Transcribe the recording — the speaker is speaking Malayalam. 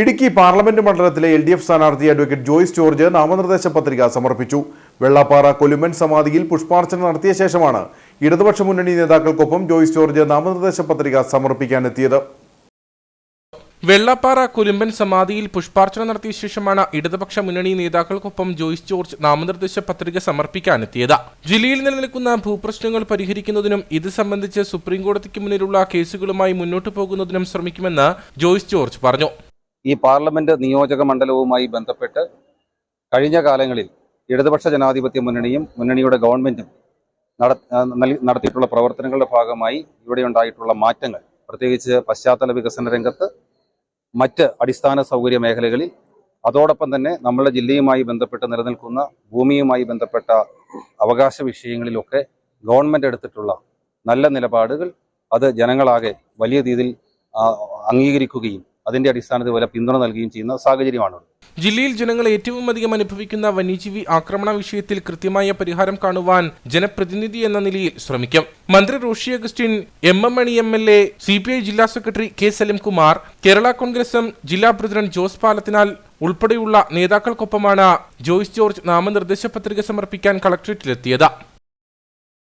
ഇടുക്കി പാർലമെന്റ് മണ്ഡലത്തിലെ എൽ ഡി എഫ് സ്ഥാനാർത്ഥി അഡ്വക്കേറ്റ് ജോയിസ് ജോർജ് നാമനിർദ്ദേശ പത്രിക സമർപ്പിച്ചു. വെള്ളാപ്പാറ കൊലുമൻ സമാധിയിൽ പുഷ്പാർച്ചന നടത്തിയ ശേഷമാണ് ഇടതുപക്ഷ മുന്നണി നേതാക്കൾക്കൊപ്പം ജോയിസ് ജോർജ് നാമനിർദ്ദേശ പത്രിക സമർപ്പിക്കാനെത്തിയത്. വെള്ളാപ്പാറ കുലുമ്പൻ സമാധിയിൽ പുഷ്പാർച്ചന നടത്തിയ ശേഷമാണ് ഇടതുപക്ഷ മുന്നണി നേതാക്കൾക്കൊപ്പം ജോയ്സ് ജോർജ് നാമനിർദ്ദേശ പത്രിക സമർപ്പിക്കാനെത്തിയത്. ജില്ലയിൽ നിലനിൽക്കുന്ന ഭൂപ്രശ്നങ്ങൾ പരിഹരിക്കുന്നതിനും ഇത് സംബന്ധിച്ച് സുപ്രീംകോടതിക്ക് മുന്നിലുള്ള കേസുകളുമായി മുന്നോട്ടു പോകുന്നതിനും ശ്രമിക്കുമെന്ന് ജോയ്സ് ജോർജ് പറഞ്ഞു. ഈ പാർലമെന്റ് നിയോജക മണ്ഡലവുമായി ബന്ധപ്പെട്ട് കഴിഞ്ഞ കാലങ്ങളിൽ ഇടതുപക്ഷ ജനാധിപത്യ മുന്നണിയും മുന്നണിയുടെ ഗവൺമെന്റും നടത്തിയിട്ടുള്ള പ്രവർത്തനങ്ങളുടെ ഭാഗമായി ഇവിടെ ഉണ്ടായിട്ടുള്ള മാറ്റങ്ങൾ പ്രത്യേകിച്ച് പശ്ചാത്തല വികസന രംഗത്ത് മറ്റ് അടിസ്ഥാന സൗകര്യ മേഖലകളിൽ അതോടൊപ്പം തന്നെ നമ്മുടെ ജില്ലയുമായി ബന്ധപ്പെട്ട് നിലനിൽക്കുന്ന ഭൂമിയുമായി ബന്ധപ്പെട്ട അവകാശ വിഷയങ്ങളിലൊക്കെ ഗവൺമെന്റ് എടുത്തിട്ടുള്ള നല്ല നിലപാടുകൾ അത് ജനങ്ങളാകെ വലിയ രീതിയിൽ അംഗീകരിക്കുകയും അതിന്റെ അടിസ്ഥാനത്തിൽ വല്ല പിന്തുണ നൽകുകയും ചെയ്യുന്ന സാഹചര്യമാണ് ജില്ലയിൽ ജനങ്ങൾ ഏറ്റവും അധികം അനുഭവിക്കുന്ന വന്യജീവി ആക്രമണ വിഷയത്തിൽ കൃത്യമായ പരിഹാരം കാണുവാൻ ജനപ്രതിനിധി എന്ന നിലയിൽ ശ്രമിക്കും. മന്ത്രി Roshi Augustine M M Mani M L A C P I ജില്ലാ secretary K Salimkumar Kerala Congress M ജില്ലാ പ്രസിഡന്റ് ജോസ് പാലത്തിനാൽ ഉൾപ്പെടെയുള്ള നേതാക്കൾക്കൊപ്പമാണ് ജോയ്സ് ജോർജ് നാമനിർദ്ദേശ പത്രിക സമർപ്പിക്കാൻ കളക്ടറേറ്റിലെത്തിയത്